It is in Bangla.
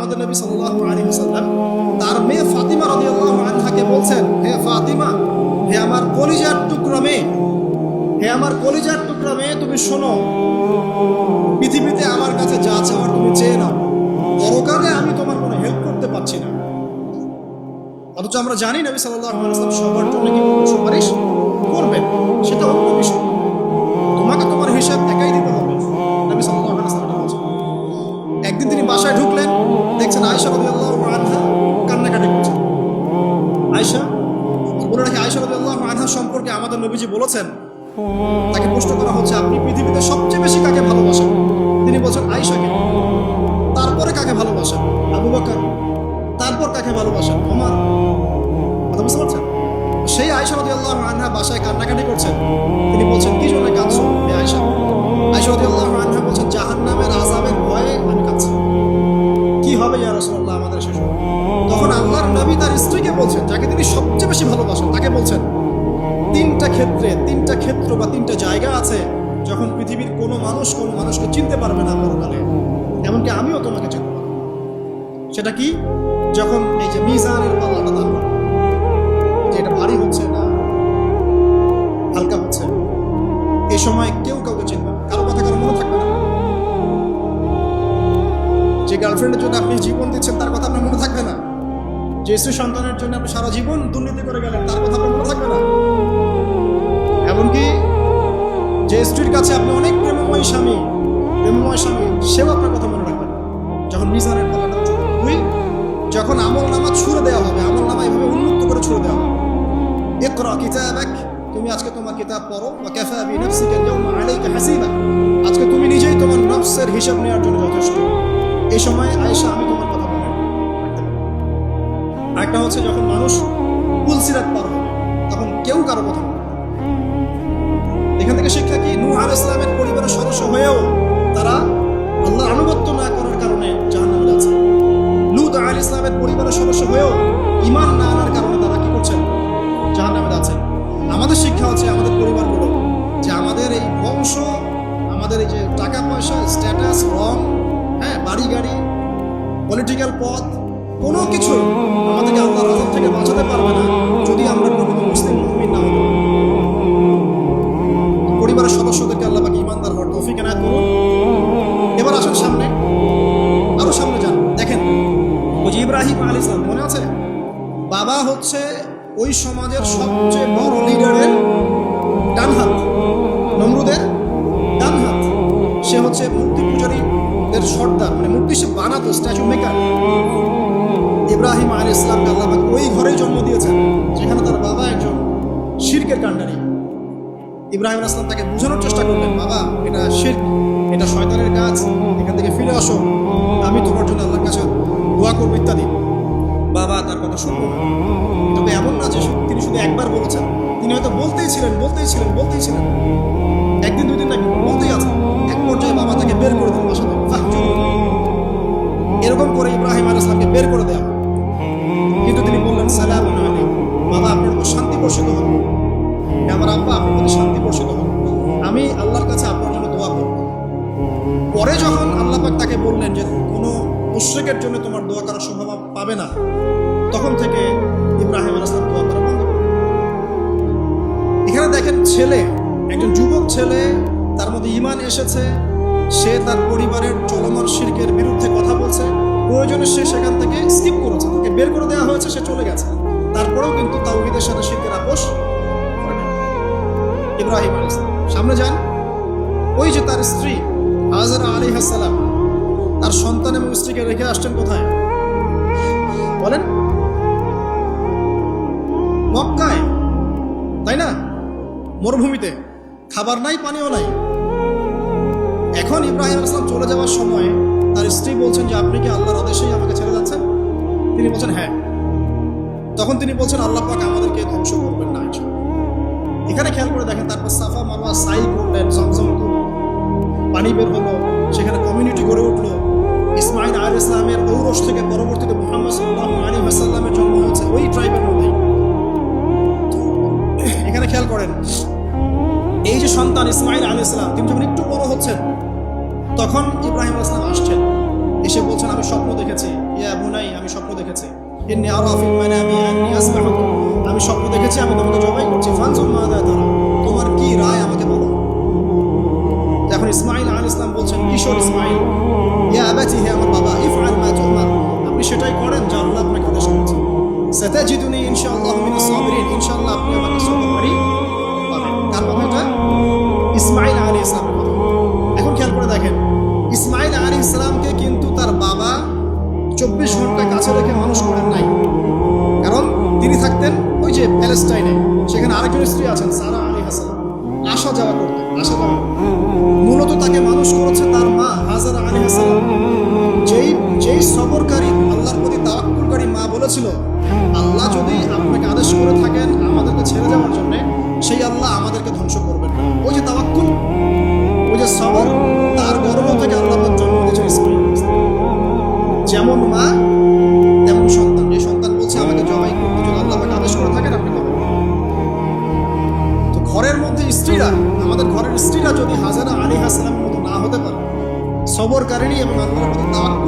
আমাদের নবী সাল্লাল্লাহু আলাইহি ওয়াসাল্লাম, তার মেয়ে ফাতিমা রাদিয়াল্লাহু আনহাকে বলছেন, হে ফাতিমা, হে আমার কলিজার টুকরা মেয়ে, হে আমার কলিজার টুকরা মেয়ে, তুমি শোনো, পৃথিবীতে আমার কাছে যা চাওয়ার তুমি চেয়ে নাও। পরকালে আমি তোমার কোনো হেল্প করতে পারছি না। অথচ আমরা জানি নবী ওয়াসাল্লাম সবার জন্য কি সুপারিশ করবেন, সেটা অন্য বিষয়। বলে রাখি আয়েশা রাদিয়াল্লাহু আনহা সম্পর্কে আমাদের নবীজি বলেছেন। তাকে প্রশ্ন করা হচ্ছে, আপনি পৃথিবীতে সবচেয়ে বেশি কাকে ভালোবাসেন? তিনি বলছেন আয়েশাকে। তারপরে কাকে ভালোবাসেন? আবু বকর। তারপর কাকে ভালোবাসেন? ওমর। কথা বুঝতে পারছেন? সেই আয়েশা রাদিয়াল্লাহু আনহা বাসায় কান্নাকাটি করছেন তিনি বলছেন, কি জন্য কাঁদছো হে আয়েশা? আয়েশা রাদিয়াল্লাহু আনহা বলছেন, জাহান্নামের আযাবের ভয়ে আমি কাঁদছি। কি হবে ইয়া রাসূলুল্লাহ আমাদের শেষ স্ত্রীকে বলছেন, যাকে তিনি সবচেয়ে বেশি ভালোবাসেন, তাকে বলছেন, তিনটা ক্ষেত্রে, তিনটা ক্ষেত্র বা তিনটা জায়গা আছে যখন পৃথিবীর কোনো মানুষ কোনো মানুষকে চিনতে পারবে না পরকালে। এমনকি আমিও তোমাকে চিনতে পারব সেটা কি? যখন এই যে মিজানের পাল্লাটা দাঁড় যে এটা ভারী হচ্ছে না, হালকা হচ্ছে এই সময় কেউ কাউকে চিনবে না, কারও কথা কারও মনে থাকবে না। যে গার্লফ্রেন্ডের জন্য আপনি জীবন দিচ্ছেন, তার কথা আপনার মনে থাকবে না। যে সন্তানের জন্য আপনি সারা জীবন দুর্নীতি করে গেলেন, তার কথা আপনার থাকবে না? এমনকি যে স্ত্রীর কাছে আপনি অনেক প্রেমময় স্বামী প্রেমময় স্বামী, সেও আপনার কথা মনে রাখবে যখন মিজানের হবে। দুই যখন আমল নামা ছুড়ে দেওয়া হবে, আমল নামা এভাবে উন্মুক্ত করে ছুড়ে দেওয়া হবে। ইকরা কিতাবাক, তুমি আজকে তোমার কিতাব পড়ো, ওয়া কাফা বি নাফসিকা আল-ইয়াওমা হাসিবা। আজকে তুমি নিজেই তোমার নফসের হিসাব নেওয়ার জন্য যথেষ্ট। এই সময় আয়েশা, আমি তোমার আরেকটা হচ্ছে যখন মানুষ পুলসিরাত পার হবে তখন কেউ কারও কথা এখান থেকে শিক্ষা কি? নূহ আলাইহিস ইসলামের পরিবারের সদস্য হয়েও তারা আল্লাহর আনুগত্য না করার কারণে জাহান্নামে যাচ্ছে। লুত আলাইহিস ইসলামের পরিবারের সদস্য হয়েও ঈমান না আনার কারণে তারা কি করছেন জাহান্নামে যাচ্ছেন আমাদের শিক্ষা হচ্ছে আমাদের পরিবারগুলো যে আমাদের এই বংশ, আমাদের এই যে টাকা পয়সা স্ট্যাটাস রং হ্যাঁ বাড়ি গাড়ি পলিটিক্যাল পথ, কোনো কিছু বাবা হচ্ছে ওই সমাজের সবচেয়ে বড় লিডারের ডান হাত নমরুদের ডান হাত সে হচ্ছে মূর্তি পূজারীদের সর্দার মানে মূর্তি সে বানাতো স্ট্যাচু মেকার ইব্রাহিম আলী ইসলামকে আল্লাহ ওই ঘরেই জন্ম দিয়েছেন, যেখানে তার বাবা একজন শিরকের কাণ্ডারি। ইব্রাহিম আসলাম তাকে বোঝানোর চেষ্টা করলেন, বাবা, এটা শির এটা শয়তানের কাজ, এখান থেকে ফিরে আসো, আমি তোমার জন্য আল্লাহর কাছে দোয়া করব, ইত্যাদি। বাবা তার কথা শুনব। তবে এমন না যে তিনি শুধু একবার বলেছেন। তিনি হয়তো বলতেই ছিলেন বলতেই ছিলেন বলতেই ছিলেন। একদিন দুই দিন না বলতেই আছে। এক পর্যায়ে বাবা তাকে বের করে দিল বাসা এরকম করে ইব্রাহিম আল ইসলামকে বের করে দেওয়া কিন্তু তিনি বললেন, সালাম বাবা, আপনার উপর শান্তি বর্ষিত হবে। হে আমার আব্বা আপনার প্রতি শান্তি বর্ষিত হবে। আমি আল্লাহর কাছে আপনার জন্য দোয়া করব। পরে যখন আল্লাহ তাকে বললেন যে, কোনো মুশ্রিকের জন্য তোমার দোয়া করার সম্ভাবনা পাবে না। তখন থেকে ইব্রাহিম আল ইসলাম দোয়া করা বন্ধ এখানে দেখেন ছেলে, একজন যুবক ছেলে, তার মধ্যে ইমান এসেছে, সে তার পরিবারের চলমান শিরকের বিরুদ্ধে কথা বলছে, প্রয়োজনে সে সেখান থেকে স্কিপ করেছে, তাকে বের করে দেওয়া হয়েছে, সে চলে গেছে। তারপরেও কিন্তু তাওহিদের সাথে শিরকের আপোষ ইব্রাহিম আলী সামনে যান। ওই যে তার স্ত্রী, হাজারা আলী হাসালাম তার সন্তান এবং স্ত্রীকে রেখে আসছেন কোথায়? বলেন। মরুভূমিতে, খাবার নাই, পানিও নাই। এখন ইব্রাহিম আসলাম চলে যাওয়ার সময় তার স্ত্রী বলছেন যে, আপনি কি আল্লাহর আদেশেই আমাকে ছেড়ে যাচ্ছেন? তিনি বলছেন হ্যাঁ। তখন তিনি বলছেন, আল্লাহ পাক আমাদেরকে ধ্বংস করবেন না এখানে খেয়াল করে দেখেন, তারপর সাফা মারওয়া সাই করলেন, জমজম পানি বের হলো, সেখানে কমিউনিটি গড়ে উঠল। ইসমাইল আল ইসলামের ঔরস থেকে পরবর্তীতে মোহাম্মদ সাল্লাহ আলী হাসাল্লামের জন্ম হয়েছে ওই ট্রাইবের মধ্যেই। খেয়াল করেন, এই যে সন্তান ইসমাইল আলী ইসলাম তিনি যখন একটু বড় হচ্ছেন, তখন ইব্রাহিম আল ইসলাম আসছেন। এসে বলছেন, আমি স্বপ্ন দেখেছি। ভাই আমি স্বপ্ন দেখেছি। ইন্নি আরা ফিল মানামি আন্নি আমি স্বপ্ন দেখেছি, আমি তোমাকে জবাই করছি। ফানজুর মা দা তারা। তোমার কি রায় আমাকে বলো? এখন ইসমাইল আল ইসলাম বলছেন, কিশোর ইসমাইল ইয়া আবাতি, হে আমার বাবা, ইফআল মা তুমার আপনি সেটাই করেন যা আল্লাহ আপনাকে আদেশ সাতাজিদুনি ইনশাআল্লাহ মিনাস সাবিরিন ইনশাআল্লাহ আপনি আমাকে সবরকারী পাবেন কার কথা এটা ইসমাইল আলী ইসলামের কথা এখন খেয়াল করে দেখেন। ইসমাইল আলী ইসলামকে কিন্তু তার বাবা চব্বিশ ঘণ্টা কাছে রেখে মানুষ করেন নাই। কারণ তিনি থাকতেন ওই যে প্যালেস্টাইনে। সেখানে আরেকজন স্ত্রী আছেন, সারা আলী হাসান। আসা যাওয়া করতেন, আসা যাওয়া মূলত তাকে মানুষ করেছে তার মা হাজারা আলী হাসান। যেই যেই সবরকারী বলেছিল আল্লাহ যদি আপনাকে আদেশ করে থাকেন আমাদেরকে ছেড়ে যাওয়ার জন্য, সেই আল্লাহ আমাদেরকে ধ্বংস করবেন। ওই যে তাওয়াক্কুল, ওই যে সবর, তার গর্ব থেকে আল্লাহ জন্ম ইসমাইল। যেমন মা, তেমন সন্তান। এই সন্তান বলছে আমাকে জবাই করতে যদি আল্লাহ পাক আদেশ করে থাকেন, আপনি করবেন। তো ঘরের মধ্যে স্ত্রীরা, আমাদের ঘরের স্ত্রীরা যদি হাজারা আলী হাসলামের মতো না হতে পারে সবর সবরকারিণী এবং আল্লাহর প্রতি তাওয়াক্কুলকারিণী